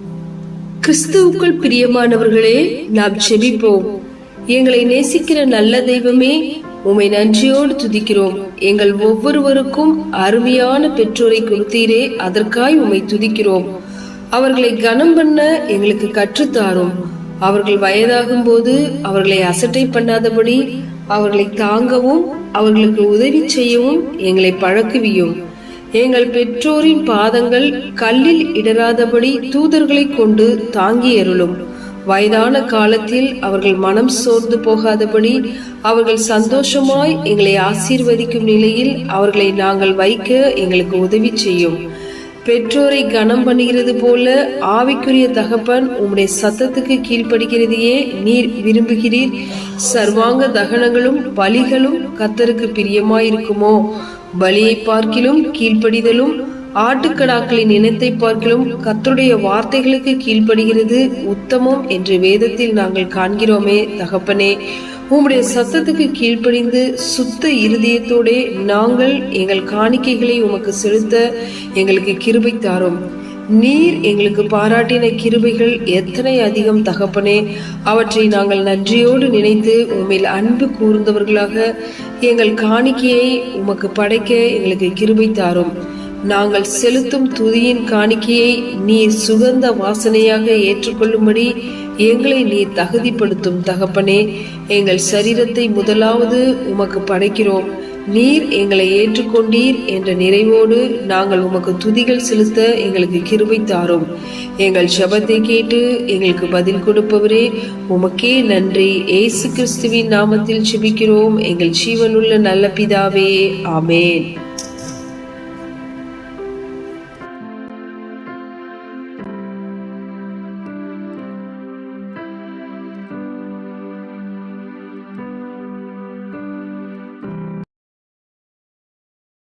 கிறிஸ்துவுக்குள் பிரியமானவர்களே நாம் செபிப்போம். எங்களை நேசிக்கிற நல்ல தெய்வமே உமை நன்றியோடு துதிக்கிறோம். எங்கள் ஒவ்வொருவருக்கும் அருமையான பெற்றோரை கொடுத்தீரே அதற்காய் உமை துதிக்கிறோம். அவர்களை கனம் பண்ண எங்களுக்கு கற்றுத்தாரும். அவர்கள் வயதாகும் போது அவர்களை அசட்டை பண்ணாதபடி அவர்களை தாங்கவும் அவர்களுக்கு உதவி செய்யவும் எங்களை பழக்குவியும். எங்கள் பெற்றோரின் பாதங்கள் கல்லில் இடராதபடி தூதர்களை கொண்டு தாங்கி எருளும் வயதான காலத்தில் அவர்கள் மனம் சோர்ந்து போகாதபடி அவர்கள் சந்தோஷமாய் எங்களை ஆசீர்வதிக்கும் நிலையில் அவர்களை நாங்கள் வைக்க எங்களுக்கு உதவி செய்யும். பெற்றோரை கனம் பண்ணுகிறது போல ஆவிக்குரிய தகப்பன் உம்முடைய சத்தத்துக்கு கீழ்ப்படுகிறதையே நீர் விரும்புகிறீர். சர்வாங்க தகனங்களும் பலிகளும் கத்தருக்கு பிரியமாயிருக்குமோ? பலியை பார்க்கிலும் கீழ்ப்படிதலும் ஆட்டுக்கடாக்களின் இனத்தை பார்க்கிலும் கத்தருடைய வார்த்தைகளுக்கு கீழ்ப்படுகிறது உத்தமம் என்று வேதத்தில் நாங்கள் காண்கிறோமே தகப்பனே. உம்முடைய சத்தத்துக்கு கீழ்ப்படிந்து சுத்த இருதயத்தோடே நாங்கள் எங்கள் காணிக்கைகளை உமக்கு செலுத்த எங்களுக்கு கிருபை தாரும். நீர் எங்களுக்கு பாராட்டின கிருபைகள் எத்தனை அதிகம் தகப்பனே அவற்றை நாங்கள் நன்றியோடு நினைத்து உண்மையில் அன்பு கூர்ந்தவர்களாக எங்கள் காணிக்கையை உமக்கு படைக்க எங்களுக்கு கிருபை தாரும். நாங்கள் செலுத்தும் துதியின் காணிக்கையை நீர் சுகந்த வாசனையாக ஏற்றுக்கொள்ளும்படி எங்களை நீர் தகுதிப்படுத்தும் தகப்பனே எங்கள் சரீரத்தை முதலாவது உமக்கு படைக்கிறோம். நீர் எங்களை ஏற்றுக்கொண்டீர் என்ற நிறைவோடு நாங்கள் உமக்கு துதிகள் செலுத்த எங்களுக்கு கிருபை தாரும். எங்கள் சபத்தை கேட்டு எங்களுக்கு பதில் கொடுப்பவரே உமக்கே நன்றி. ஏசு கிறிஸ்துவின் நாமத்தில் சிபிக்கிறோம். எங்கள் ஜீவனுள்ள நல்ல பிதாவே ஆமேன்.